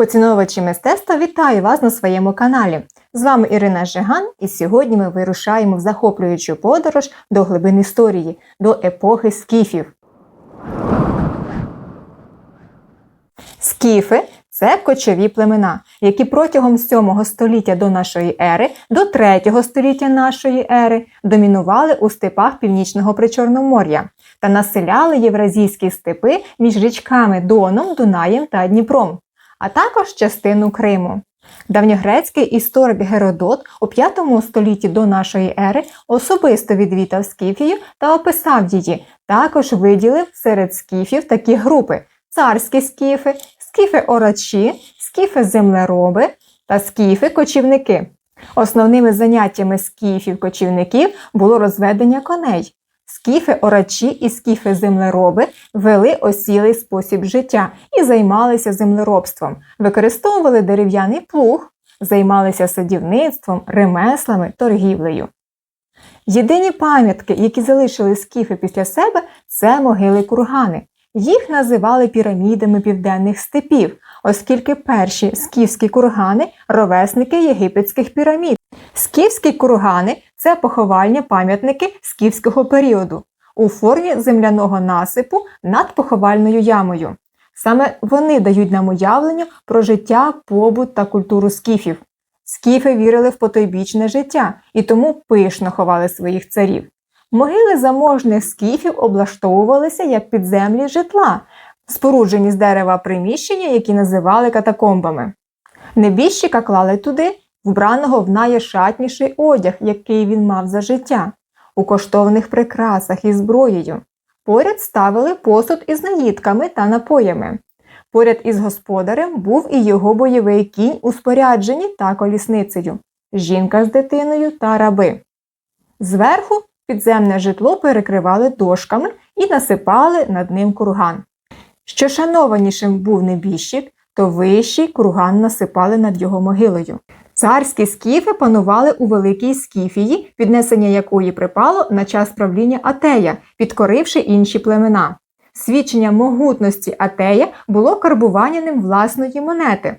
Поціновувачі мистецтва вітаю вас на своєму каналі. З вами Ірина Жиган, і сьогодні ми вирушаємо в захоплюючу подорож до глибин історії, до епохи скіфів. Скіфи це кочові племена, які протягом 7 століття до нашої ери до 3 століття нашої ери домінували у степах північного Причорномор'я та населяли євразійські степи між річками Доном, Дунаєм та Дніпром, а також частину Криму. Давньогрецький історик Геродот у 5 столітті до нашої ери особисто відвідав Скіфію та описав її. Також виділив серед скіфів такі групи: царські скіфи, скіфи-орачі, скіфи-землероби та скіфи-кочівники. Основними заняттями скіфів-кочівників було розведення коней. Скіфи-орачі і скіфи-землероби вели осілий спосіб життя і займалися землеробством, використовували дерев'яний плуг, займалися садівництвом, ремеслами, торгівлею. Єдині пам'ятки, які залишили скіфи після себе, це могили-кургани. Їх називали пірамідами південних степів, оскільки перші скіфські кургани ровесники єгипетських пірамід. Скіфські кургани це поховальні пам'ятники скіфського періоду у формі земляного насипу над поховальною ямою. Саме вони дають нам уявлення про життя, побут та культуру скіфів. Скіфи вірили в потойбічне життя і тому пишно ховали своїх царів. Могили заможних скіфів облаштовувалися як підземлі житла, споруджені з дерева приміщення, які називали катакомбами. Небіжчика клали туди, вбраного в найшатніший одяг, який він мав за життя, у коштовних прикрасах і зброєю. Поряд ставили посуд із наїдками та напоями. Поряд із господарем був і його бойовий кінь у спорядженні та колісницею, жінка з дитиною та раби. Зверху підземне житло перекривали дошками і насипали над ним курган. Що шанованішим був небіжчик, то вищий курган насипали над його могилою. Царські скіфи панували у Великій Скіфії, піднесення якої припало на час правління Атея, підкоривши інші племена. Свідчення могутності Атея було карбування ним власної монети.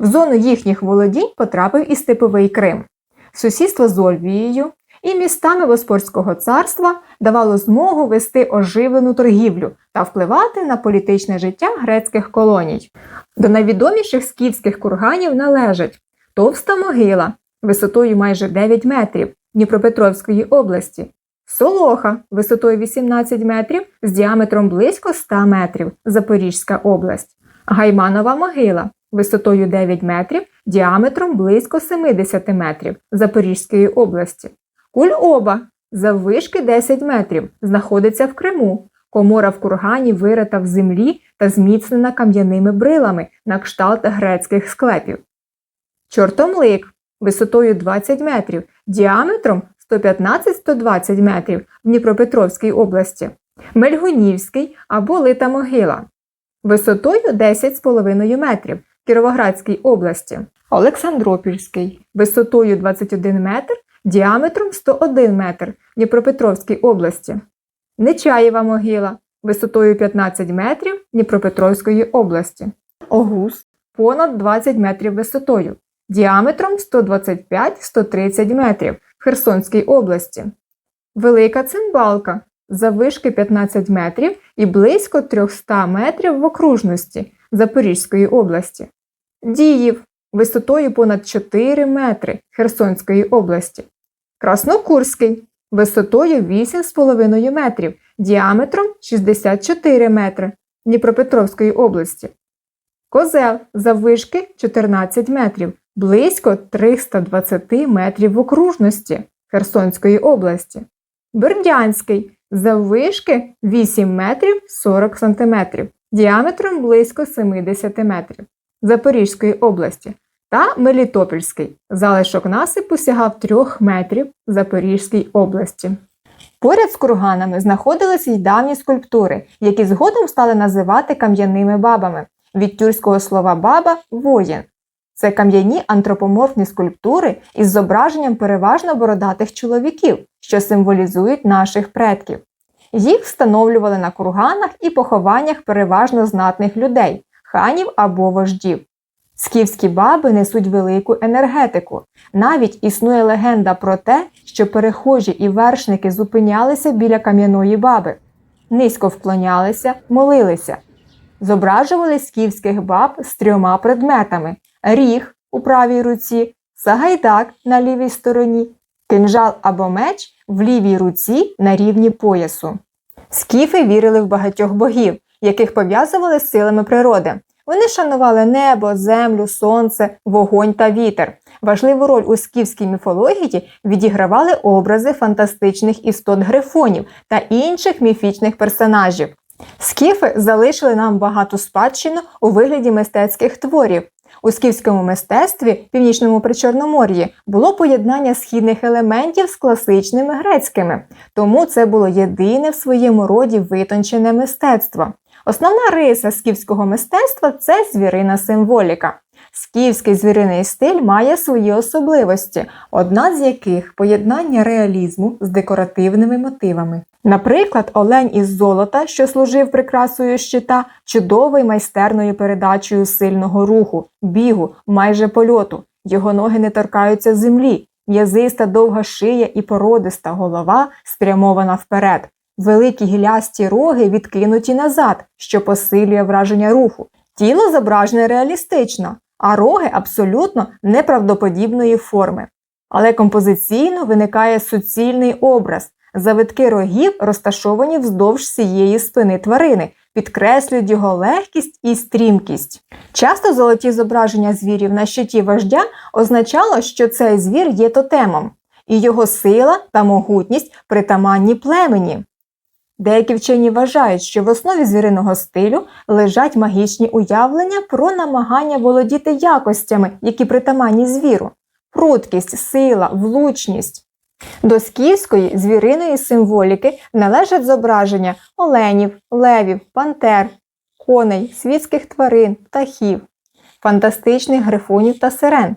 В зону їхніх володінь потрапив і Степовий Крим. Сусідство з Ольвією і містами Боспорського царства давало змогу вести оживлену торгівлю та впливати на політичне життя грецьких колоній. До найвідоміших скіфських курганів належать Товста могила висотою майже 9 метрів Дніпропетровської області, Солоха висотою 18 метрів з діаметром близько 100 метрів Запорізька область, Гайманова могила висотою 9 метрів діаметром близько 70 метрів Запорізької області, Кульоба заввишки 10 метрів знаходиться в Криму. Комора в кургані вирита в землі та зміцнена кам'яними брилами на кшталт грецьких склепів. Чортомлик висотою 20 метрів, діаметром 115-120 метрів в Дніпропетровській області, Мельгунівський або Лита могила висотою 10,5 метрів в Кіровоградській області, Олександропільський висотою 21 метр, діаметром 101 метр Дніпропетровській області, Нечаєва могила висотою 15 метрів Дніпропетровської області, Огус понад 20 метрів висотою діаметром 125-130 метрів Херсонській області, Велика цимбалка заввишки 15 метрів і близько 300 метрів в окружності Запорізької області, Діїв висотою понад 4 метри Херсонської області, Краснокурський. Висотою 8,5 метрів, діаметром 64 метри. Дніпропетровської області. Козел. Заввишки 14 метрів, близько 320 метрів в окружності Херсонської області. Бердянський. Заввишки 8 метрів 40 сантиметрів, діаметром близько 70 метрів. Запорізької області та Мелітопольський. Залишок насипу сягав 3 метрів в Запорізькій області. Поряд з курганами знаходилися й давні скульптури, які згодом стали називати кам'яними бабами. Від тюркського слова баба воїн. Це кам'яні антропоморфні скульптури із зображенням переважно бородатих чоловіків, що символізують наших предків. Їх встановлювали на курганах і похованнях переважно знатних людей, ханів або вождів. Скіфські баби несуть велику енергетику. Навіть існує легенда про те, що перехожі і вершники зупинялися біля кам'яної баби, низько вклонялися, молилися. Зображували скіфських баб з трьома предметами: ріг у правій руці, сагайдак на лівій стороні, кинжал або меч в лівій руці на рівні поясу. Скіфи вірили в багатьох богів, яких пов'язували з силами природи. Вони шанували небо, землю, сонце, вогонь та вітер. Важливу роль у скіфській міфології відігравали образи фантастичних істот грифонів та інших міфічних персонажів. Скіфи залишили нам багату спадщину у вигляді мистецьких творів. У скіфському мистецтві, північному причорномор'ї, було поєднання східних елементів з класичними грецькими, тому це було єдине в своєму роді витончене мистецтво. Основна риса скіфського мистецтва це звірина символіка. Скіфський звіриний стиль має свої особливості, одна з яких поєднання реалізму з декоративними мотивами. Наприклад, олень із золота, що служив прикрасою щита, чудовий майстерною передачею сильного руху, бігу, майже польоту. Його ноги не торкаються землі, м'язиста довга шия і породиста голова спрямована вперед. Великі гілясті роги відкинуті назад, що посилює враження руху. Тіло зображене реалістично, а роги абсолютно неправдоподібної форми. Але композиційно виникає суцільний образ. Завитки рогів розташовані вздовж всієї спини тварини, підкреслюють його легкість і стрімкість. Часто золоті зображення звірів на щиті вождя означало, що цей звір є тотемом, і його сила та могутність притаманні племені. Деякі вчені вважають, що в основі звіриного стилю лежать магічні уявлення про намагання володіти якостями, які притаманні звіру, пруткість, сила, влучність. До скіфської звіриної символіки належать зображення оленів, левів, пантер, коней, світських тварин, птахів, фантастичних грифонів та сирен.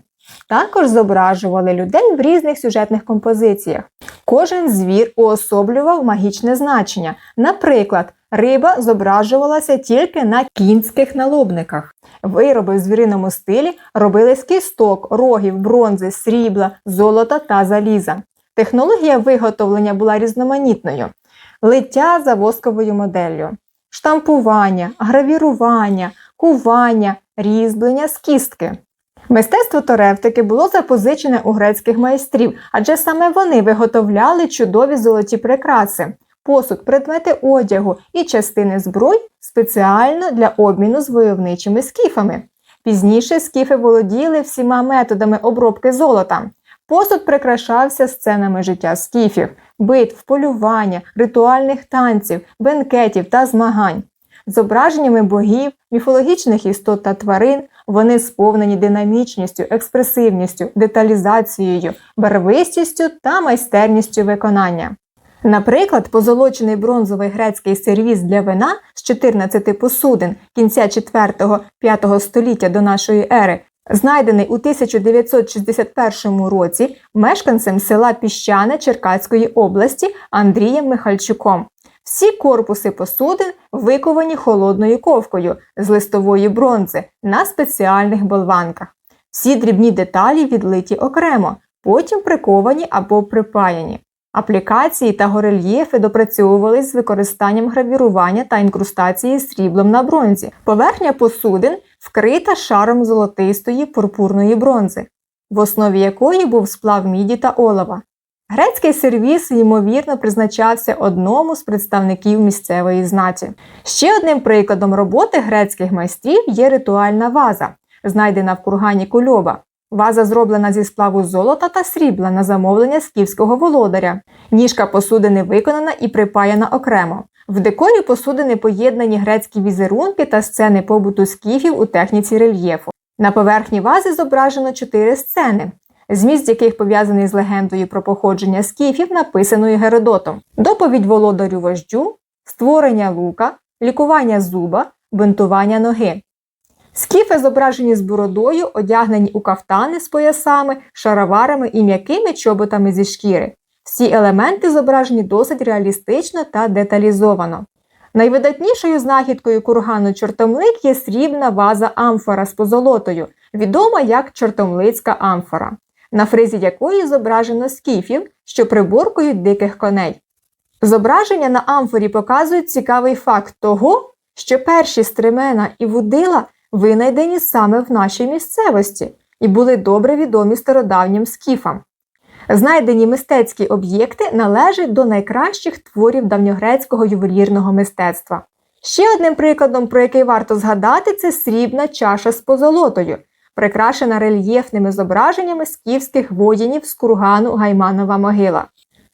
Також зображували людей в різних сюжетних композиціях. Кожен звір уособлював магічне значення. Наприклад, риба зображувалася тільки на кінських налобниках. Вироби в звіриному стилі робили з кісток, рогів, бронзи, срібла, золота та заліза. Технологія виготовлення була різноманітною: лиття за восковою моделлю, штампування, гравірування, кування, різьблення з кістки. Мистецтво торевтики було запозичене у грецьких майстрів, адже саме вони виготовляли чудові золоті прикраси, посуд, предмети одягу і частини зброй спеціально для обміну з войовничими скіфами. Пізніше скіфи володіли всіма методами обробки золота. Посуд прикрашався сценами життя скіфів, битв, полювання, ритуальних танців, бенкетів та змагань. Зображеннями богів, міфологічних істот та тварин вони сповнені динамічністю, експресивністю, деталізацією, барвистістю та майстерністю виконання. Наприклад, позолочений бронзовий грецький сервіз для вина з 14 посудин кінця 4-5 століття до нашої ери знайдений у 1961 році мешканцем села Піщане Черкаської області Андрієм Михальчуком. Всі корпуси посудин виковані холодною ковкою з листової бронзи на спеціальних болванках. Всі дрібні деталі відлиті окремо, потім приковані або припаяні. Аплікації та горельєфи допрацьовувались з використанням гравірування та інкрустації сріблом на бронзі. Поверхня посудин вкрита шаром золотистої пурпурної бронзи, в основі якої був сплав міді та олова. Грецький сервіс, ймовірно, призначався одному з представників місцевої знаті. Ще одним прикладом роботи грецьких майстрів є ритуальна ваза, знайдена в кургані Кульоба. Ваза зроблена зі сплаву золота та срібла на замовлення скіфського володаря. Ніжка посудини виконана і припаяна окремо. В декорі посудини поєднані грецькі візерунки та сцени побуту скіфів у техніці рельєфу. На поверхні вази зображено чотири сцени, зміст яких пов'язаний з легендою про походження скіфів, написаною Геродотом, доповідь володарю вождю, створення лука, лікування зуба, бинтування ноги. Скіфи зображені з бородою, одягнені у кафтани з поясами, шароварами і м'якими чоботами зі шкіри. Всі елементи зображені досить реалістично та деталізовано. Найвидатнішою знахідкою кургану чортомлик є срібна ваза амфора з позолотою, відома як чортомлицька амфора, на фризі якої зображено скіфів, що приборкують диких коней. Зображення на амфорі показують цікавий факт того, що перші стремена і вудила винайдені саме в нашій місцевості і були добре відомі стародавнім скіфам. Знайдені мистецькі об'єкти належать до найкращих творів давньогрецького ювелірного мистецтва. Ще одним прикладом, про який варто згадати, це срібна чаша з позолотою, прикрашена рельєфними зображеннями скіфських воїнів з кургану Гайманова могила.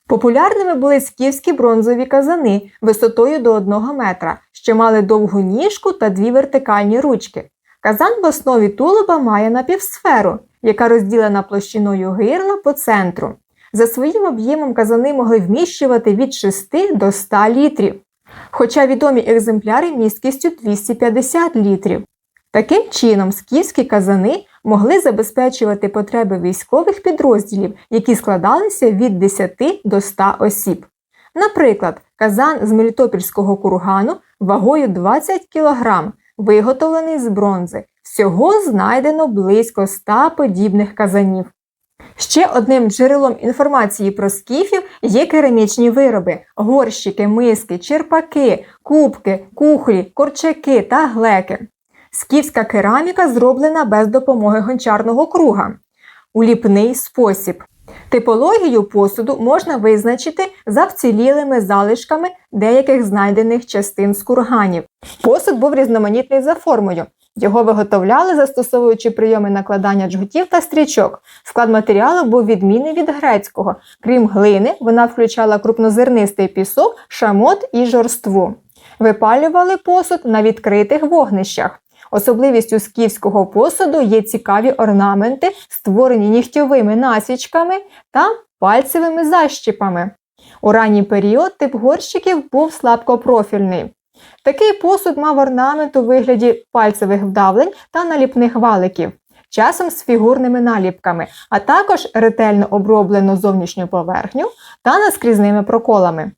Популярними були скіфські бронзові казани висотою до 1 метра, що мали довгу ніжку та дві вертикальні ручки. Казан в основі тулуба має напівсферу, яка розділена площиною гирла по центру. За своїм об'ємом казани могли вміщувати від 6 до 100 літрів, хоча відомі екземпляри місткістю 250 літрів. Таким чином, скіфські казани могли забезпечувати потреби військових підрозділів, які складалися від 10 до 100 осіб. Наприклад, казан з Мелітопільського кургану вагою 20 кг, виготовлений з бронзи. Всього знайдено близько 100 подібних казанів. Ще одним джерелом інформації про скіфів є керамічні вироби: горщики, миски, черпаки, кубки, кухлі, корчаки та глеки. Скіфська кераміка зроблена без допомоги гончарного круга у ліпний спосіб. Типологію посуду можна визначити за вцілілими залишками деяких знайдених частин з курганів. Посуд був різноманітний за формою. Його виготовляли, застосовуючи прийоми накладання джгутів та стрічок. Склад матеріалу був відмінний від грецького. Крім глини, вона включала крупнозернистий пісок, шамот і жорству. Випалювали посуд на відкритих вогнищах. Особливістю скіфського посуду є цікаві орнаменти, створені нігтьовими насічками та пальцевими защіпами. У ранній період тип горщиків був слабкопрофільний. Такий посуд мав орнамент у вигляді пальцевих вдавлень та наліпних валиків, часом з фігурними наліпками, а також ретельно оброблену зовнішню поверхню та наскрізними проколами.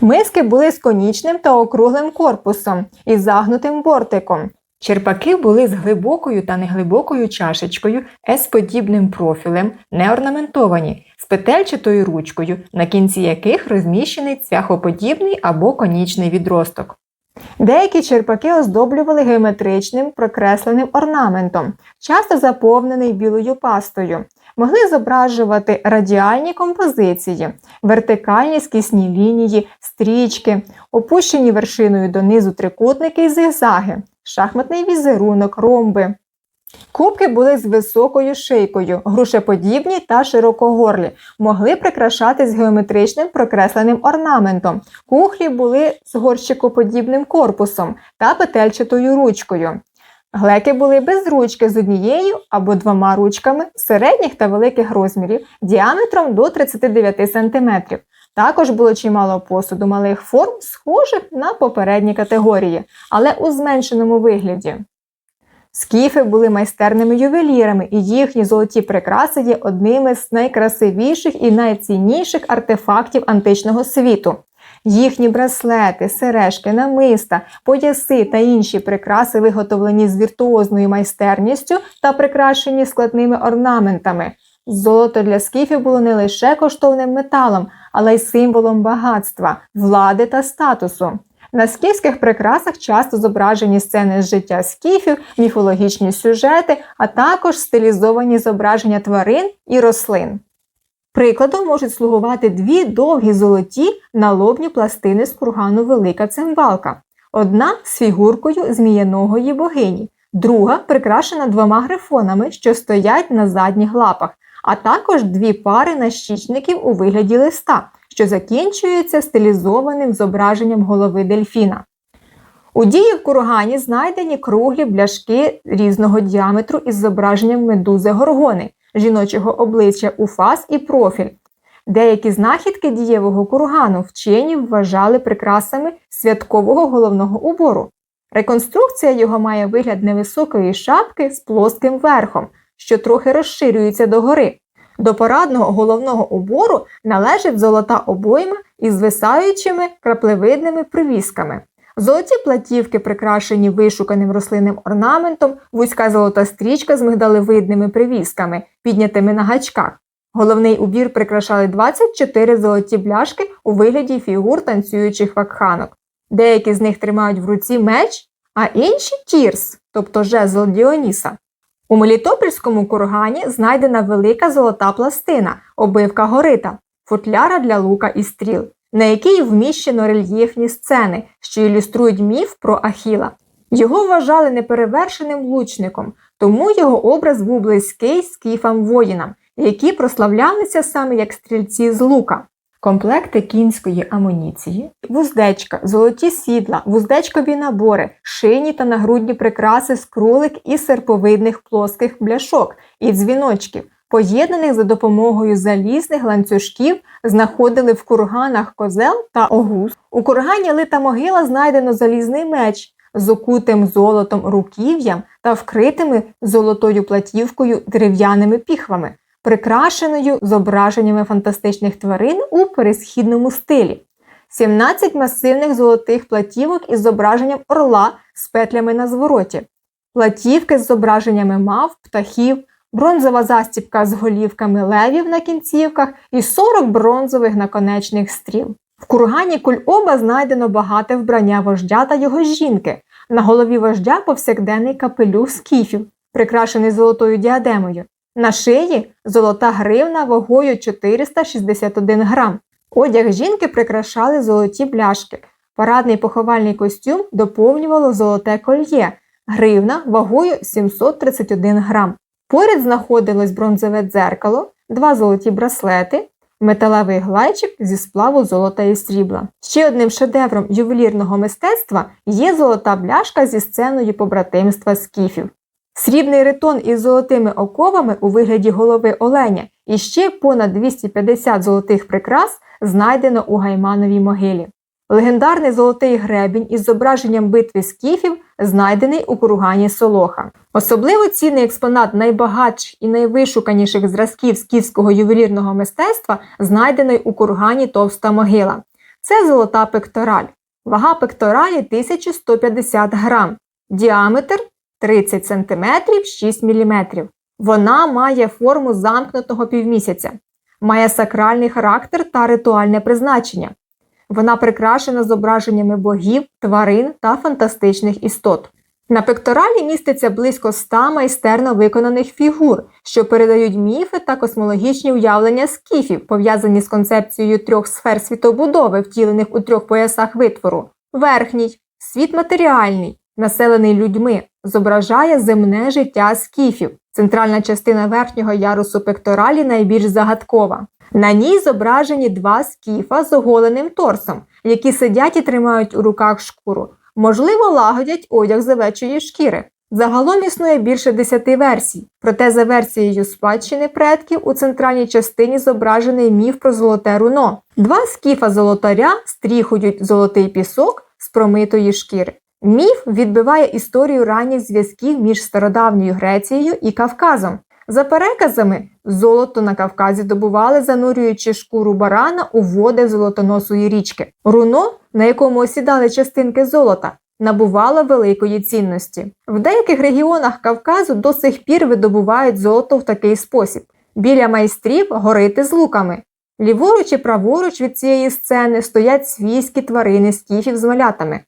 Миски були з конічним та округлим корпусом і загнутим бортиком. Черпаки були з глибокою та неглибокою чашечкою, с-подібним профілем, не орнаментовані, з петельчатою ручкою, на кінці яких розміщений цвяхоподібний або конічний відросток. Деякі черпаки оздоблювали геометричним прокресленим орнаментом, часто заповнений білою пастою. Могли зображувати радіальні композиції, вертикальні скісні лінії, стрічки, опущені вершиною донизу трикутники і зигзаги, шахматний візерунок, ромби. Кубки були з високою шийкою, грушеподібні та широкогорлі, могли прикрашатись геометричним прокресленим орнаментом. Кухлі були з горщикоподібним корпусом та петельчатою ручкою. Глеки були без ручки з однією або двома ручками середніх та великих розмірів діаметром до 39 см. Також було чимало посуду малих форм, схожих на попередні категорії, але у зменшеному вигляді. Скіфи були майстерними ювелірами, і їхні золоті прикраси є одними з найкрасивіших і найцінніших артефактів античного світу. Їхні браслети, сережки, намиста, пояси та інші прикраси виготовлені з віртуозною майстерністю та прикрашені складними орнаментами. Золото для скіфів було не лише коштовним металом, але й символом багатства, влади та статусу. На скіфських прикрасах часто зображені сцени з життя скіфів, міфологічні сюжети, а також стилізовані зображення тварин і рослин. Прикладом можуть слугувати дві довгі золоті налобні пластини з кургану Велика цимбалка. Одна з фігуркою зміяногої богині, друга прикрашена двома грифонами, що стоять на задніх лапах, а також дві пари нащічників у вигляді листа, що закінчується стилізованим зображенням голови дельфіна. У дії в кургані знайдені круглі бляшки різного діаметру із зображенням медузи горгони, жіночого обличчя у фас і профіль. Деякі знахідки дієвого кургану вчені вважали прикрасами святкового головного убору. Реконструкція його має вигляд невисокої шапки з плоским верхом, що трохи розширюється догори. До порадного головного убору належить золота обойма із звисаючими краплевидними привісками. Золоті платівки, прикрашені вишуканим рослинним орнаментом, вузька золота стрічка з мигдалевидними привісками, піднятими на гачках. Головний убір прикрашали 24 золоті бляшки у вигляді фігур танцюючих вакханок. Деякі з них тримають в руці меч, а інші тірс, тобто жезл Діоніса. У Мелітопольському кургані знайдена велика золота пластина, обивка горита, футляра для лука і стріл, на якій вміщено рельєфні сцени, що ілюструють міф про Ахіла. Його вважали неперевершеним лучником, тому його образ був близький скіфам воїнам, які прославлялися саме як стрільці з лука. Комплекти кінської амуніції, вуздечка, золоті сідла, вуздечкові набори, шийні та нагрудні прикраси з крулик і серповидних плоских бляшок і дзвіночків, поєднаних за допомогою залізних ланцюжків, знаходили в курганах козел та огуз. У кургані лита могила знайдено залізний меч з окутим золотом руків'ям та вкритими золотою платівкою дерев'яними піхвами прикрашеною зображеннями фантастичних тварин у пересхідному стилі, 17 масивних золотих платівок із зображенням орла з петлями на звороті, платівки з зображеннями мав, птахів, бронзова застібка з голівками левів на кінцівках і 40 бронзових наконечних стріл. В кургані Кульоба знайдено багате вбрання вождя та його жінки. На голові вождя повсякденний капелюх скіфів, прикрашений золотою діадемою. На шиї золота гривна вагою 461 грам. Одяг жінки прикрашали золоті бляшки. Парадний поховальний костюм доповнювало золоте кольє, гривна вагою 731 грам. Поряд знаходилось бронзове дзеркало, два золоті браслети, металевий глайчик зі сплаву золота і срібла. Ще одним шедевром ювелірного мистецтва є золота бляшка зі сценою побратимства скіфів. Срібний ритон із золотими оковами у вигляді голови оленя і ще понад 250 золотих прикрас знайдено у гаймановій могилі. Легендарний золотий гребінь із зображенням битви скіфів знайдений у кургані Солоха. Особливо цінний експонат найбагатших і найвишуканіших зразків скіфського ювелірного мистецтва знайдений у кургані Товста могила. Це золота пектораль. Вага пекторалі 1150 грам, діаметр 30 см 6 мм. Вона має форму замкнутого півмісяця, має сакральний характер та ритуальне призначення. Вона прикрашена зображеннями богів, тварин та фантастичних істот. На пекторалі міститься близько 100 майстерно виконаних фігур, що передають міфи та космологічні уявлення скіфів, пов'язані з концепцією трьох сфер світобудови, втілених у трьох поясах витвору. Верхній світ матеріальний, населений людьми, зображає земне життя скіфів. Центральна частина верхнього ярусу пекторалі найбільш загадкова. На ній зображені два скіфа з оголеним торсом, які сидять і тримають у руках шкуру. Можливо, лагодять одяг з шкіри. Загалом існує більше десяти версій, проте за версією спадщини предків у центральній частині зображений міф про золоте руно. Два скіфа золотаря стріхують золотий пісок з промитої шкіри. Міф відбиває історію ранніх зв'язків між стародавньою Грецією і Кавказом. За переказами, золото на Кавказі добували, занурюючи шкуру барана у води золотоносої річки. Руно, на якому осідали частинки золота, набувало великої цінності. В деяких регіонах Кавказу до сих пір видобувають золото в такий спосіб. Біля майстрів горити з луками. Ліворуч і праворуч від цієї сцени стоять свійські тварини скіфів з малятами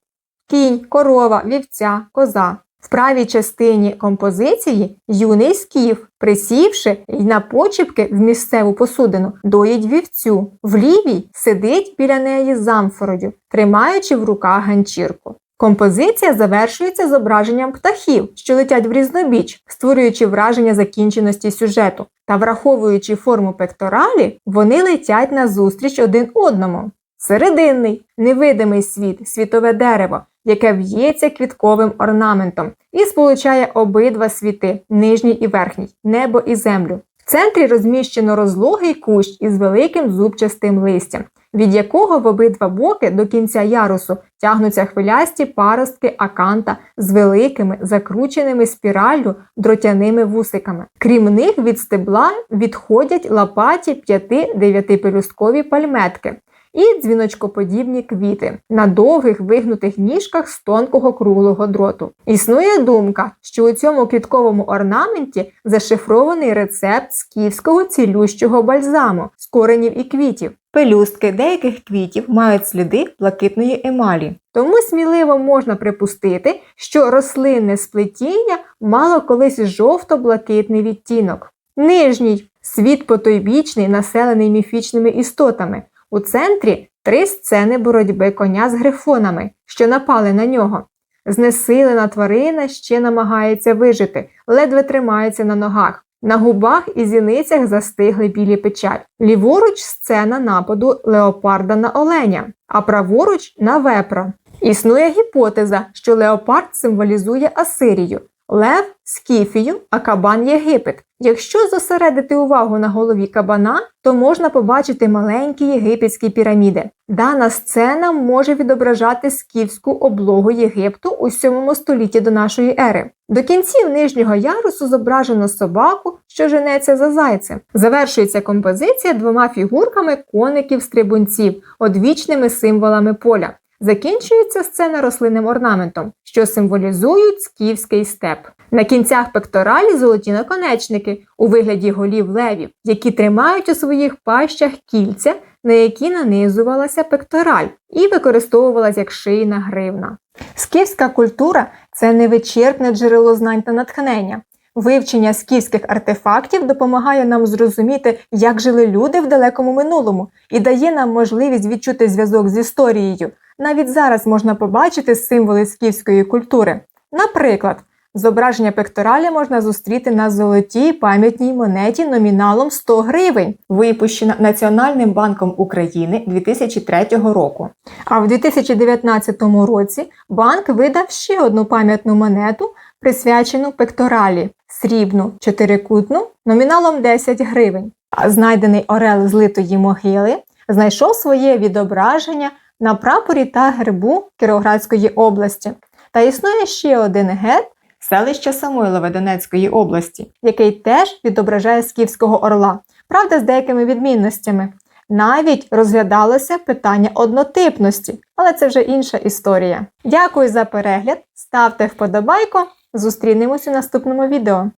кінь, корова, вівця, коза. В правій частині композиції юний скіф, присівши й на почіпки в місцеву посудину, доїть вівцю. В лівій сидить біля неї з амфорою, тримаючи в руках ганчірку. Композиція завершується зображенням птахів, що летять в різнобіч, створюючи враження закінченості сюжету. Та враховуючи форму пекторалі, вони летять назустріч один одному. Серединний невидимий світ, світове дерево, яке в'ється квітковим орнаментом і сполучає обидва світи нижній і верхній, небо і землю. В центрі розміщено розлогий кущ із великим зубчастим листям, від якого в обидва боки до кінця ярусу тягнуться хвилясті паростки аканта з великими закрученими спіраллю дротяними вусиками. Крім них від стебла відходять лопаті 5-9 пелюсткові пальметки, і дзвіночкоподібні квіти на довгих вигнутих ніжках з тонкого круглого дроту. Існує думка, що у цьому квітковому орнаменті зашифрований рецепт скіфського цілющого бальзаму з коренів і квітів. Пелюстки деяких квітів мають сліди блакитної емалі. Тому сміливо можна припустити, що рослинне сплетіння мало колись жовто-блакитний відтінок. Нижній світ потойбічний, населений міфічними істотами. У центрі три сцени боротьби коня з грифонами, що напали на нього. Знесилена тварина ще намагається вижити, ледве тримається на ногах. На губах і зіницях застигли білі печать. Ліворуч сцена нападу леопарда на оленя, а праворуч на вепра. Існує гіпотеза, що леопард символізує Асирію, лев Скіфію, а кабан Єгипет. Якщо зосередити увагу на голові кабана, то можна побачити маленькі єгипетські піраміди. Дана сцена може відображати скіфську облогу Єгипту у 7 столітті до нашої ери. До кінців нижнього ярусу зображено собаку, що женеться за зайцем. Завершується композиція двома фігурками коників-стрибунців, одвічними символами поля. Закінчується сцена рослинним орнаментом, що символізують скіфський степ. На кінцях пекторалі золоті наконечники у вигляді голів левів, які тримають у своїх пащах кільця, на які нанизувалася пектораль і використовувалася як шийна гривна. Скіфська культура це невичерпне джерело знань та натхнення. Вивчення скіфських артефактів допомагає нам зрозуміти, як жили люди в далекому минулому, і дає нам можливість відчути зв'язок з історією. Навіть зараз можна побачити символи скіфської культури. Наприклад, зображення пекторалі можна зустріти на золотій пам'ятній монеті номіналом 100 гривень, випущена Національним банком України 2003 року. А в 2019 році банк видав ще одну пам'ятну монету, присвячену пекторалі срібну чотирикутну номіналом 10 гривень. А знайдений орел з литої могили знайшов своє відображення на прапорі та гербу Кіровоградської області. Та існує ще один герб селища Самойлове Донецької області, який теж відображає скіфського орла, правда, з деякими відмінностями. Навіть розглядалося питання однотипності, але це вже інша історія. Дякую за перегляд, ставте вподобайку, зустрінемось у наступному відео.